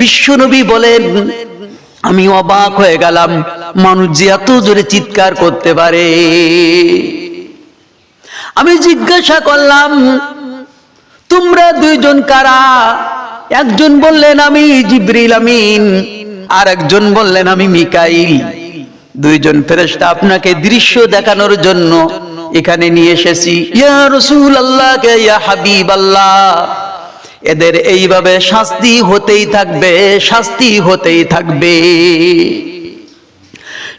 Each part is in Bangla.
বিশ্বনবী বলেন, আমি অবাক হয়ে গেলাম, মানুষ যে এত জোরে চিৎকার করতে পারে। আমি জিজ্ঞাসা করলাম, তোমরা দুইজন কারা? একজন বললেন, আমি জিব্রিল আমিন, আর একজন বললেন, আমি মিকাইল। দুইজন ফেরেশতা আপনাকে দৃশ্য দেখানোর জন্য এখানে নিয়ে এসেছি। ইয়া রসুল আল্লাহ ইয়া হাবিব আল্লাহ এদের এইভাবে শাস্তি হতেই থাকবে, শাস্তি হতেই থাকবে।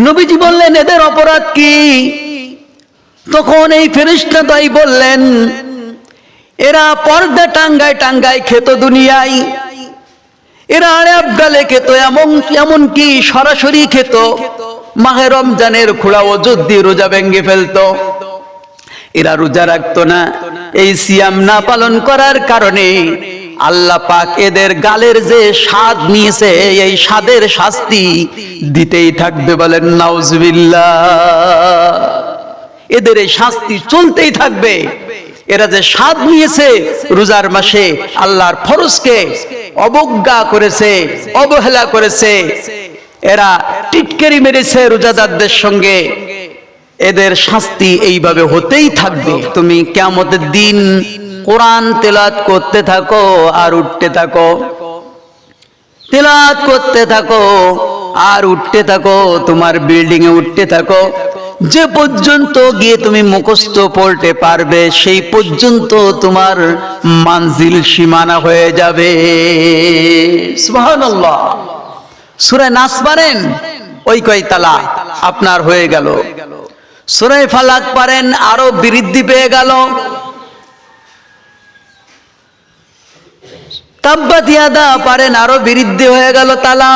নবীজি বললেন, এদের অপরাধ কি? তখন এই ফেরিস্তা তাই বললেন, এরা পর্দা টাঙ্গায় টাঙ্গায় খেত দুনিয়ায়। এরা আরেব গালে খেত, এমন এমন কি সরাসরি খেত। মাহে রমজানের খোড়া ও যুদ্ধি রোজা ভেঙ্গে ফেলতো। এরা রোজা রাখতো না। এই সিয়াম না পালন করার কারণে আল্লাহ পাক এদের গালের যে স্বাদ নিয়েছে, এই স্বাদের শাস্তি দিতেই থাকবে বলেন, নাউজবিল্লাহ। এদের এই শাস্তি চলতেই থাকবে। এরা যে স্বাদ নিয়েছে রোজার মাসে, আল্লাহর ফরজকে অবজ্ঞা করেছে, অবহেলা করেছে। এরা টিটকারি মেরেছে রোজাদারদের সঙ্গে। এদের শাস্তি এইভাবে হতেই থাকবে। তুমি কেমতের দিন কোরআন তেলাত করতে থাকো আর উঠতে থাকো। তেলাত করতে থাকো আর উঠতে থাকো, তোমার বিল্ডিং এ উঠতে থাকো। যে পর্যন্ত গিয়ে তুমি মুখস্থ পড়তে পারবে, সেই পর্যন্ত তোমার মানজিল সীমানা হয়ে যাবে। সুরে নাস পারেন ওই কয় তালা আপনার হয়ে গেল। সুরাই ফালাক পারেন, আরও বৃদ্ধি পেয়ে গেল। তাব্বাতিয়াদা পারেন, আরও বৃদ্ধি হয়ে গেল তালা।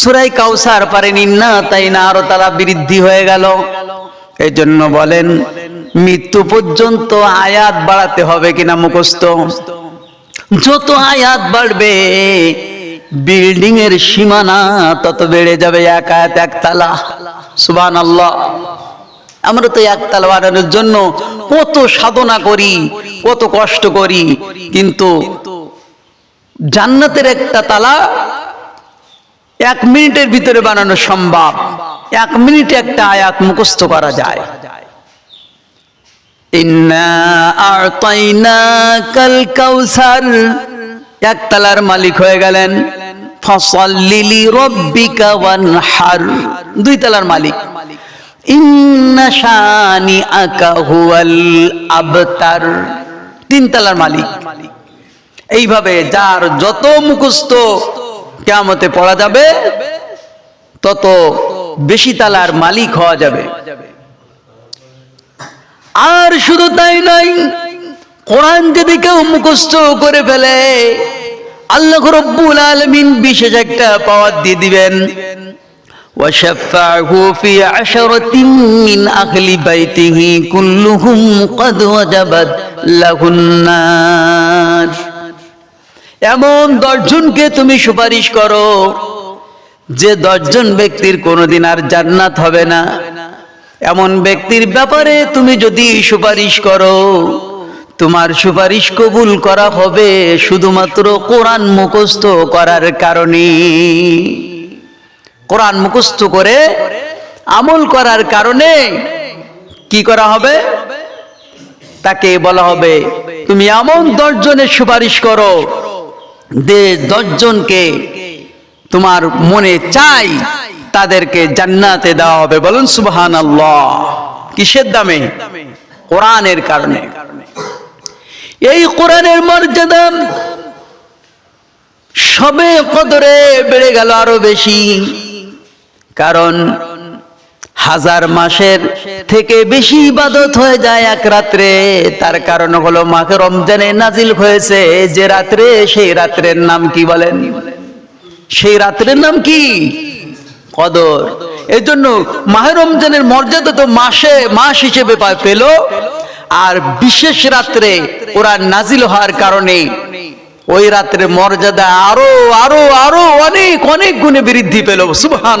সুরাই কাউসার পারেন, ইন্না তাই না আরও তালা বৃদ্ধি হয়ে গেল। এই জন্য বলেন, মৃত্যু পর্যন্ত আয়াত বাড়াতে হবে কিনা মুখস্থ? যত আয়াত বাড়বে বিল্ডিং এর সীমানা তত বেড়ে যাবে এক আয়াত একতলা সুবান আল্লাহ আমরা তো একতলা বানানোর জন্য কত সাধনা করি, কত কষ্ট করি, কিন্তু জান্নাতের একটা তালা এক মিনিটের ভিতরে বানানো সম্ভব। এক মিনিটে একটা আয়াত মুখস্থ করা যায়। একতলার মালিক হয়ে গেলেন। দুই তলার মালিক। আবতার। তিন মালিক। এইভাবে যার যত মুখস্থ কেমতে পড়া যাবে, তত বেশি তালার মালিক হওয়া যাবে। আর শুধু তাই নয় কোরআন যদি কেউ মুখস্থ করে ফেলে। আল্লাহ রব্বুল আলমিন বিশেষ একটা পাওয়ার দিয়ে দিবেন وشفعه في عشرة من أهل بيته كلهم قد وجبت له النار এমন দশজনকে তুমি সুপারিশ করো যে দশজন ব্যক্তির কোনোদিন আর জান্নাত হবে না এমন ব্যক্তির ব্যাপারে তুমি যদি সুপারিশ করো তোমার সুপারিশ কবুল করা হবে শুধুমাত্র কোরআন মুখস্থ করার কারণে। কোরআন মুখস্থ করে আমল করার কারণে কি করা হবে? তাকে বলা হবে, তুমি এমন দশজনের সুপারিশ করো যে দশজনকে তোমার মনে চাই তাদেরকে জান্নাতে দেওয়া হবে। বলুন সুবহান আল্লাহ কিসের দামে? কোরআনের কারণে। এই কোরআনের মর্যাদা সবে কদরে বেড়ে গেল আরও বেশি। কারণ হাজার মাসের থেকে বেশি ইবাদত হয়ে যায় এক রাত্রে। তার কারণ হলো মাকে রমজানে নাজিল হয়েছে। যে রাত্রে, সেই রাত্রের নাম কি বলেন? সেই রাত্রের নাম কি? কদর। এই জন্য মাহে রমজানের মর্যাদা তো মাসে, মাস হিসেবে পেল। আর বিশেষ রাত্রে ওরা নাজিল হওয়ার কারণে ওই রাত্রে মর্যাদা আরও আরও আরও অনেক অনেক গুণে বৃদ্ধি পেল। সুবহান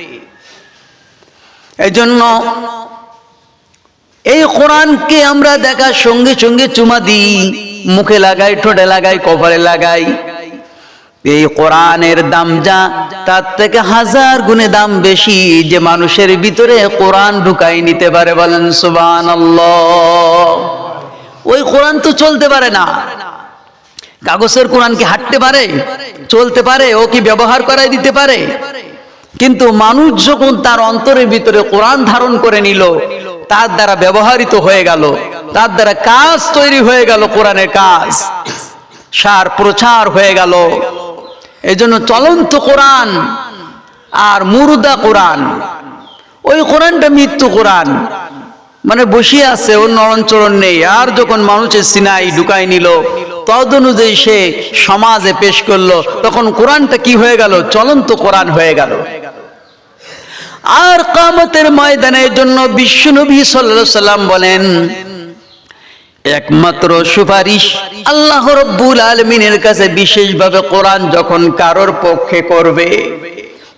এই জন্য এই কোরআনকে আমরা দেখার সঙ্গে সঙ্গে চুমা দিই, মুখে লাগাই, ঠোঁটে লাগাই, কপালে লাগাই। এই কোরআনের দাম যা, তার থেকে হাজার গুণে দাম বেশি যে মানুষের ভিতরে কোরআন ঢুকাই নিতে পারে বলেন সুবান ওই কোরআন তো চলতে পারে না। কাগজের কোরআন কি হাঁটতে পারে? চলতে পারে। ও কি ব্যবহার করাই দিতে পারে? কিন্তু মানুষ যখন তার অন্তরের ভিতরে কোরআন ধারণ করে নিল, তার দ্বারা ব্যবহারিত হয়ে গেল, তার দ্বারা কাজ তৈরি হয়ে গেল কোরআনের কাজ। সার প্রচার হয়ে গেল। এই জন্য চলন্ত কোরআন আর মুরুদা কোরআন, ওই কোরআনটা মৃত্যু কোরআন। মানে বসিয়ে আছে ওর নরণচরণ নেই। আর যখন মানুষের সিনাই ঢুকাই নিল তদ অনুযায়ী সে সমাজে পেশ করল, তখন কোরআনটা কি হয়ে গেল? চলন্ত কোরআন হয়ে গেল। আর কামতের ময়দানের জন্য বিশ্বনবী সাল্লাল্লাহু সাল্লাম বলেন, একমাত্র সুপারিশ আল্লাহ রব্বুল আলমিনের কাছে বিশেষভাবে কোরআন যখন কারোর পক্ষে করবে,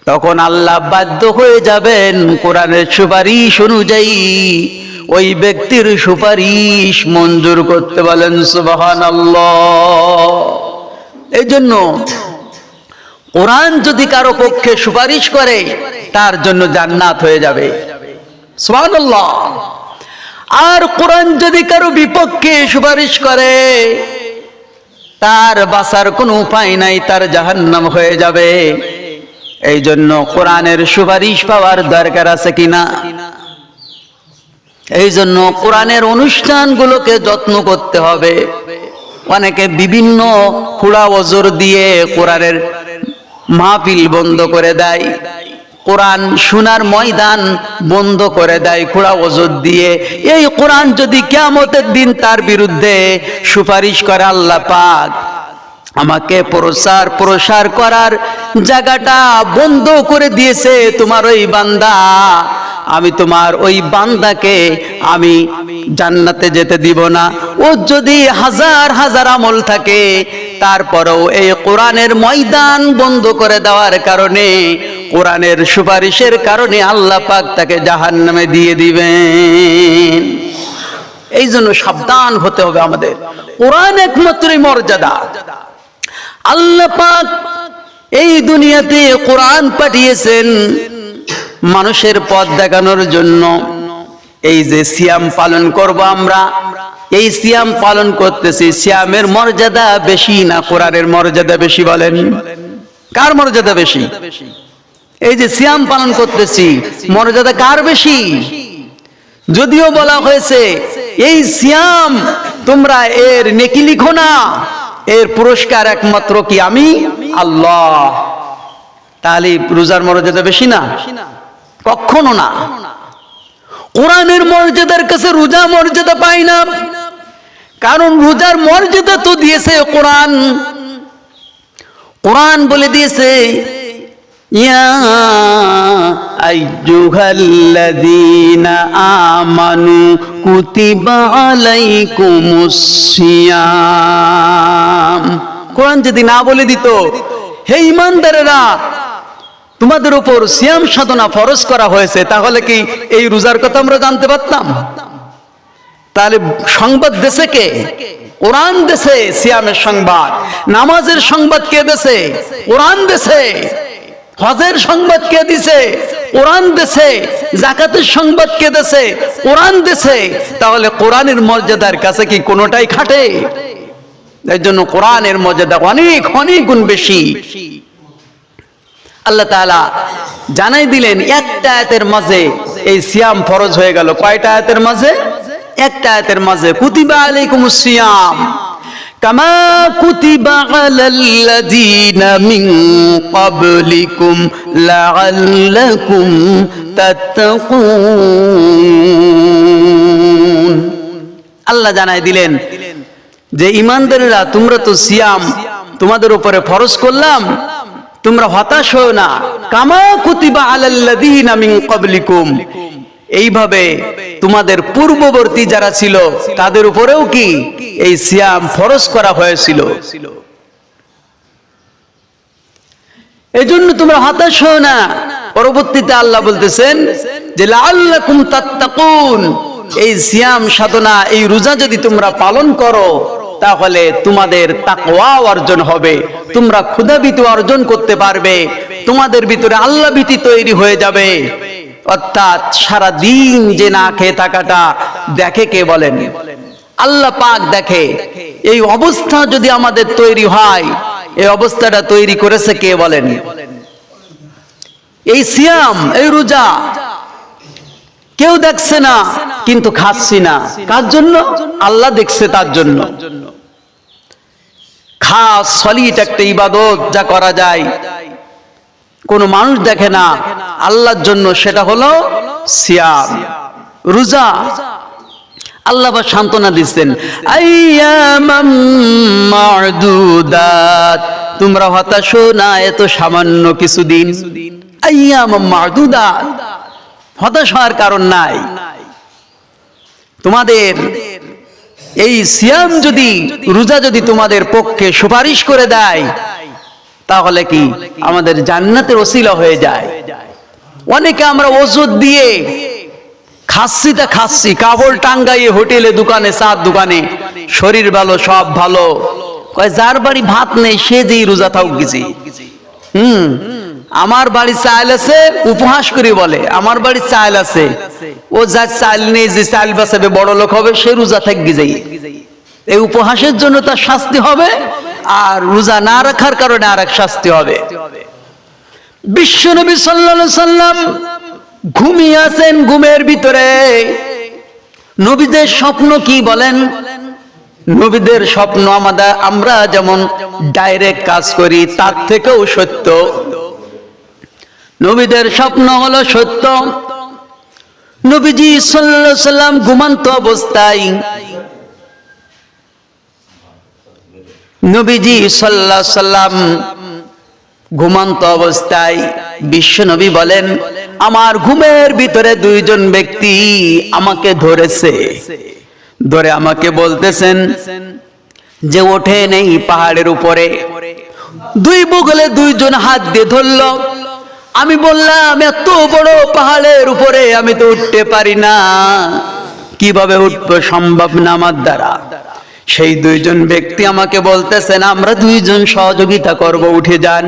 তখন আল্লাহ বাধ্য হয়ে যাবেন কোরআনের সুপারিশ অনুযায়ী। ওই ব্যক্তির সুপারিশ মঞ্জুর করতে বলেন সুবাহান এই জন্য কোরআন যদি কারও পক্ষে সুপারিশ করে, তার জন্য জান্নাত হয়ে যাবে। আর কোরআন যদি কারও বিপক্ষে সুপারিশ করে, তার বাঁচার কোনো উপায় নাই, তার জাহান্নাম হয়ে যাবে। এই জন্য কোরআনের সুপারিশ পাওয়ার দরকার আছে কিনা? এই জন্য কোরআনের অনুষ্ঠানগুলোকে যত্ন করতে হবে। অনেকে বিভিন্ন খুড়া ওজোর দিয়ে কোরআনের মাহফিল বন্ধ করে দেয়। কোরআন শোনার ময়দান বন্ধ করে দেয় খোড়া ওজোর দিয়ে। এই কোরআন যদি কেমতের দিন তার বিরুদ্ধে সুপারিশ করে আল্লাহ পাক, আমাকে প্রসার প্রসার করার জায়গাটা বন্ধ করে দিয়েছে তোমার ওই বান্দা। আমি তোমার ওই বান্দাকে আমি জান্নাতে যেতে দিব না। ও যদি হাজার হাজার আমল থাকে, তারপরেও এই কোরআনের ময়দান বন্ধ করে দেওয়ার কারণে, কোরআনের সুপারিশের কারণে আল্লাহ পাক তাকে জাহান নামে দিয়ে দিবেন। এই জন্য সাবধান হতে হবে আমাদের। কোরআন একমাত্রই মর্যাদা। আল্লাহ পাক এই দুনিয়াতে কোরআন পাঠিয়েছেন। মানুষের পথ দেখানোর জন্য এই যে সিয়াম পালন করব আমরা, এই সিয়াম পালন করতেছি। সিয়ামের মর্যাদা বেশি না কোরআনের মর্যাদা বেশি বলেন? কার মর্যাদা বেশি? এই যে সিয়াম পালন করতেছি, মর্যাদা কার বেশি? যদিও বলা হয়েছে, এই সিয়াম তোমরা এর নেকি লিখো না, এর পুরস্কার একমাত্র কি আমি? আল্লাহ। তাহলে রোজার মর্যাদা বেশি না? কখনো না। কোরআনের মর্যাদার কাছে রোজা মর্যাদা পায় না। কারণ রোজার মর্যাদা তো দিয়েছে কোরআন। কোরআন বলে দিয়েছে আমানু কোরআন যদি না বলে দিত, হে ইমানদারেরা তোমাদের উপর সিয়াম সাধনা ফরজ করা হয়েছে, তাহলে কি এই রোজার কথা আমরা জানতে পারতাম? তাহলে সংবাদ দেশে কে? কোরআন দেশে সিয়ামের সংবাদ। নামাজের সংবাদ কে দেশে? কোরআন দেশে। হজের সংবাদ কে দিছে? কোরআন দেশে। জাকাতের সংবাদ কে দেশে? কোরআন দেশে। তাহলে কোরআনের মর্যাদার কাছে কি কোনোটাই খাটে? এর জন্য কোরআনের মর্যাদা অনেক অনেক গুণ বেশি। আল্লাহ তাআলা জানাই দিলেন, একটা আয়াতের মাঝে এই সিয়াম ফরজ হয়ে গেল। কয়টা আয়াতের মাঝে? একটা আয়াতের মাঝে, কুতিবা আলাইকুম সিয়াম। আল্লাহ জানাই দিলেন যে, ইমানদারেরা, তোমরা তো সিয়াম তোমাদের উপরে ফরজ করলাম তোমরা হতাশ হও না। কামা কুতিবা আলাল্লাযীনা মিন ক্বাবলিকুম। এইভাবে তোমাদের পূর্ববর্তী যারা ছিল, তাদের উপরেও কি এই সিয়াম ফরজ করা হয়েছিল? এজন্য তোমরা হতাশ হও না। পরবর্তীতে আল্লাহ বলতেছেন যে, লাআল্লাকুম তাত্তাকুন। এই সিয়াম সাধনা, এই রোজা যদি তোমরা পালন করো তাহলে তোমাদের তাকওয়া অর্জন হবে। তোমরা ক্ষুধাবিত অর্জন করতে পারবে। তোমাদের ভিতরে আল্লাহ ভীতি তৈরি হয়ে যাবে। অর্থাৎ সারা দিন যে না খেয়ে থাকাটা, দেখে কে বলেন? আল্লাহ পাক দেখে। এই অবস্থা যদি আমাদের তৈরি হয়, এই অবস্থাটা তৈরি করেছে কে বলেন? এই সিয়াম, এই রোজা কেউ দেখছে না, কিন্তু খাচ্ছি না। কার জন্য? আল্লাহ দেখছে তার জন্য। খাস সলিড একটা ইবাদত যা করা যায়। কোন মানুষ দেখে না, আল্লাহর জন্য সেটা হলো সিয়াম, রোজা। আল্লাহ বা সান্ত্বনা দিচ্ছেন তোমরা হতাশ না, এত সামান্য কিছুদিন। হতাশ হওয়ার কারণ নাই। তোমাদের এই সিয়াম যদি, রোজা যদি তোমাদের পক্ষে সুপারিশ করে দেয়, তাহলে কি আমাদের জান্নাতের ওসিলা হয়ে যায়? অনেকে আমরা ওষুধ দিয়ে খাচ্ছি তা খাচ্ছি কাপড় টাঙ্গাইয়ে হোটেলে, দোকানে চার দোকানে, শরীর ভালো, সব ভালো। যার বাড়ি ভাত নেই, সে যেই রোজা থাক হুম। আমার বাড়ি চাইল আছে, উপহাস করে বলে, আমার বাড়ি চাইল আছে। ও যার চাইল নেই, যে চাইল বাঁচাবে, বড় লোক হবে, সে রোজা থাকবে যাই। এই উপহাসের জন্য তার শাস্তি হবে, আর রোজা না রাখার কারণে আর এক শাস্তি হবে। বিশ্বনবী সাল্লাল্লাহু সাল্লাম ঘুমিয়ে আছেন ঘুমের ভিতরে। নবীদের স্বপ্ন কি বলেন? নবীদের স্বপ্ন আমাদের, আমরা যেমন ডাইরেক্ট কাজ করি, তার থেকেও সত্য। নবীদের স্বপ্ন হলো সত্য। নবীজি সাল্লাম ঘুমান্ত অবস্থায় নবীজি সাল্লাহ সাল্লাম ঘুমান্ত অবস্থায় বিশ্ব নবী বলেন, আমার ঘুমের ভিতরে দুইজন ব্যক্তি আমাকে ধরেছে। ধরে আমাকে বলতেছেন যে ওঠে নেই পাহাড়ের উপরে। দুই বগলে দুইজন হাত দিয়ে ধরল। আমি বললাম, এত বড় পাহাড়ের উপরে আমি তো উঠতে পারি না। কীভাবে উঠবো সম্ভব না আমার দ্বারা। সেই দুইজন ব্যক্তি আমাকে বলতেছেন, আমরা দুইজন সহযোগিতা করব, উঠে যান।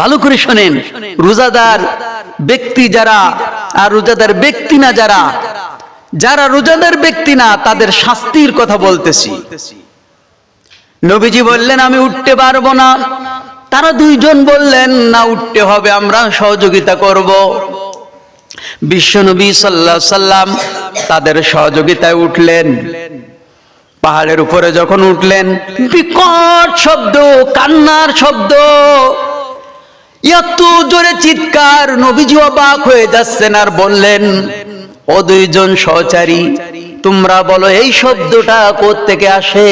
ভালো করে শোনেন, রোজাদার ব্যক্তি যারা আর রোজাদার ব্যক্তি না যারা যারা রোজাদার ব্যক্তি না, তাদের শাস্তির কথা বলতেছি। নবীজি বললেন, আমি উঠতে পারব না। তারা দুইজন বললেন, না, উঠতে হবে, আমরা সহযোগিতা করব। বিশ্বনবী সাল্লাহ সাল্লাম তাদের সহযোগিতায় উঠলেন। পাহাড়ের উপরে যখন উঠলেন, বিকট শব্দ, কান্নার শব্দ। এত জোরে চিৎকার, নবীজি অবাক হয়ে যাচ্ছেন আর বললেন, ও দুইজন সহচারী, তোমরা বলো, এই শব্দটা থেকে আসে?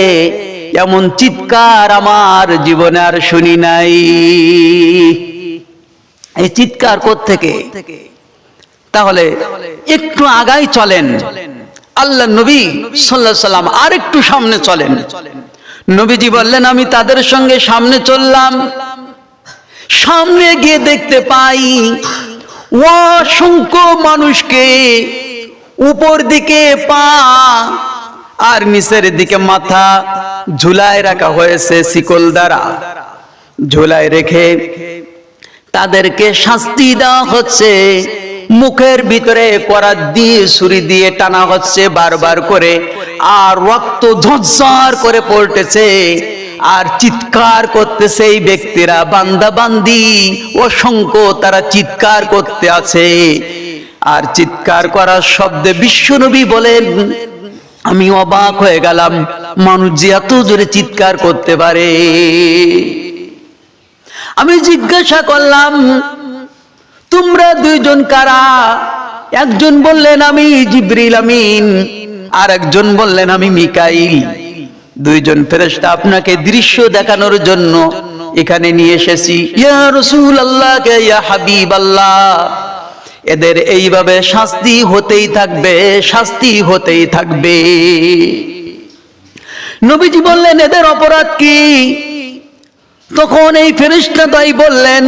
এমন চিৎকার আমার জীবনে আর শুনি নাই। এই চিৎকার থেকে তাহলে একটু আগাই চলেন। আল্লাহ নবী সাল্লাহ সাল্লাম আর একটু সামনে চলেন। নবীজি বললেন, আমি তাদের সঙ্গে সামনে চললাম। সামনে গিয়ে দেখতে পাই অসংখ্য মানুষকে উপর দিকে পা আর নিচের দিকে মাথা ঝুলায় রাখা হয়েছে শিকল দ্বারা। ঝুলায় রেখে তাদেরকে শাস্তি দেওয়া হচ্ছে। মুখের ভিতরে করাত দিয়ে ছুরি দিয়ে টানা হচ্ছে বারবার করে আর রক্ত ঝরঝর করে পড়তেছে। আর চিৎকার করতেছে এই ব্যক্তিরা, বান্দা বান্দি, অসংখ্য তারা চিৎকার করতে আছে। আর চিৎকার করার শব্দে বিশ্বনবী বলেন আমি অবাক হয়ে গেলাম। মানুষ যে এত জোরে চিৎকার করতে পারে। আমি জিজ্ঞাসা করলাম, তোমরা দুইজন কারা? একজন বললেন, আমি জিব্রিল আমিন। আর একজন বললেন, আমি মিকাইল। দুইজন ফেরেশতা আপনাকে দৃশ্য দেখানোর জন্য এখানে নিয়ে এসেছি। ইয়া রসুল আল্লাহ ইয়া হাবিব আল্লাহ এদের এইভাবে শাস্তি হতেই থাকবে, শাস্তি হতেই থাকবে। নবীজি বললেন, এদের অপরাধ কি? তখন এই ফেরিস্তা তাই বললেন,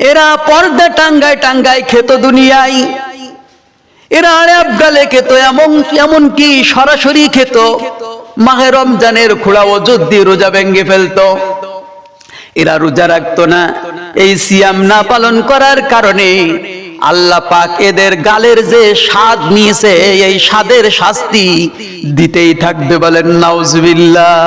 এরা পর্দা টাঙ্গায় টাঙ্গায় খেত দুনিয়ায়, এরা আরে গালে খেত, এমন এমন কি সরাসরি খেত। মাহে রমজানের খোড়া ও যুদ্ধি রোজা ভেঙ্গে ফেলতো। এরা রোজা রাখতো না। এই সিয়াম না পালন করার কারণে আল্লাহ পাক এদের গালের যে স্বাদ নিয়েছে, এই স্বাদের শাস্তি দিতেই থাকবে বলেন, নাউজুবিল্লাহ।